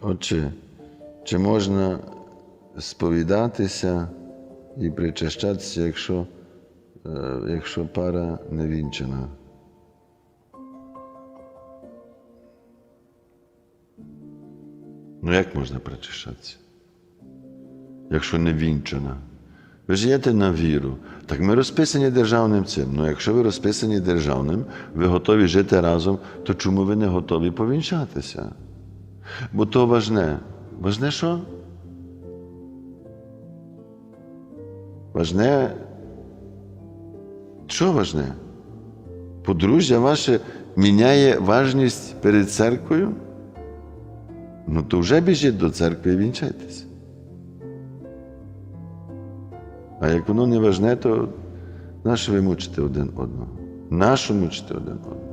Отже, чи можна сповідатися і причащатися, якщо, е, якщо пара не вінчана? Ну як можна причащатися? Якщо не вінчана? Ви ж єте на віру. Так ми розписані державним цим. Ну якщо ви розписані державним, ви готові жити разом, то чому ви не готові повінчатися? Бо то важне. Важне що? Важне. Що важне? Подружжя ваше міняє важність перед церквою? Ну то вже біжіть до церкви і вінчайтеся. А як воно не важне, то нащо ви мучите один одного? Нащо мучите один одного?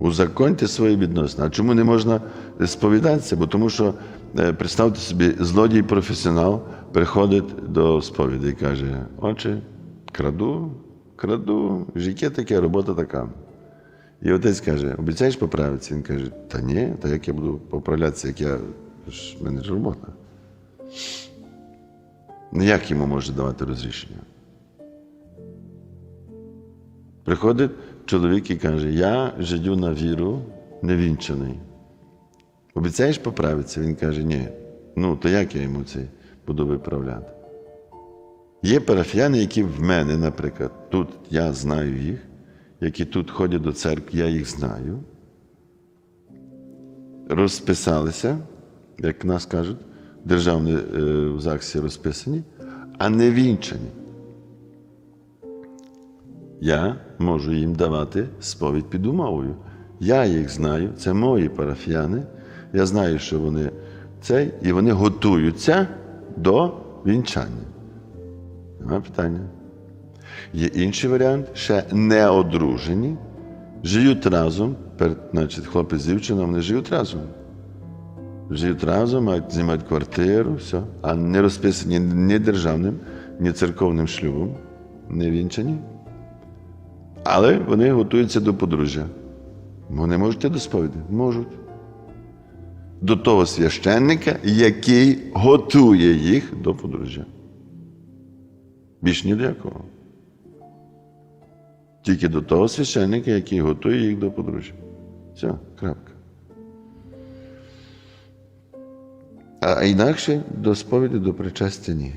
Узаконьте свої відносини. А чому не можна сповідатися? Бо тому що, е, представте собі, злодій професіонал приходить до сповіді і каже: Отче, краду, краду, життя таке, робота така. І отець каже: обіцяєш поправитися? Він каже, та ні, та як я буду поправлятися, як я ж мене ж робота. Ну як йому може давати розрішення? Приходить чоловік і каже: Я жидю на віру, невінчаний. Обіцяєш поправитися? Він каже, ні. Ну, то як я йому це буду виправляти? Є парафіяни, які в мене, наприклад, тут я знаю їх, які тут ходять до церкви, я їх знаю. Розписалися, як нас кажуть, державні е, в ЗАГСі розписані, а не вінчані. Я можу їм давати сповідь під умовою. Я їх знаю, це мої парафіяни. Я знаю, що вони цей, і вони готуються до вінчання. Нема питання. Є інший варіант, ще не одружені, живуть разом, пер- значить, хлопець з дівчиною, вони живуть разом. Живуть разом, мають, знімають квартиру, все, а не розписані ні державним, ні церковним шлюбом, не вінчані. Але вони готуються до подружжя. Вони можуть до сповіді? Можуть. До того священника, який готує їх до подружжя. Більш ні до якого. Тільки до того священника, який готує їх до подружжя. Все, крапка. А інакше до сповіді, до причастя ні.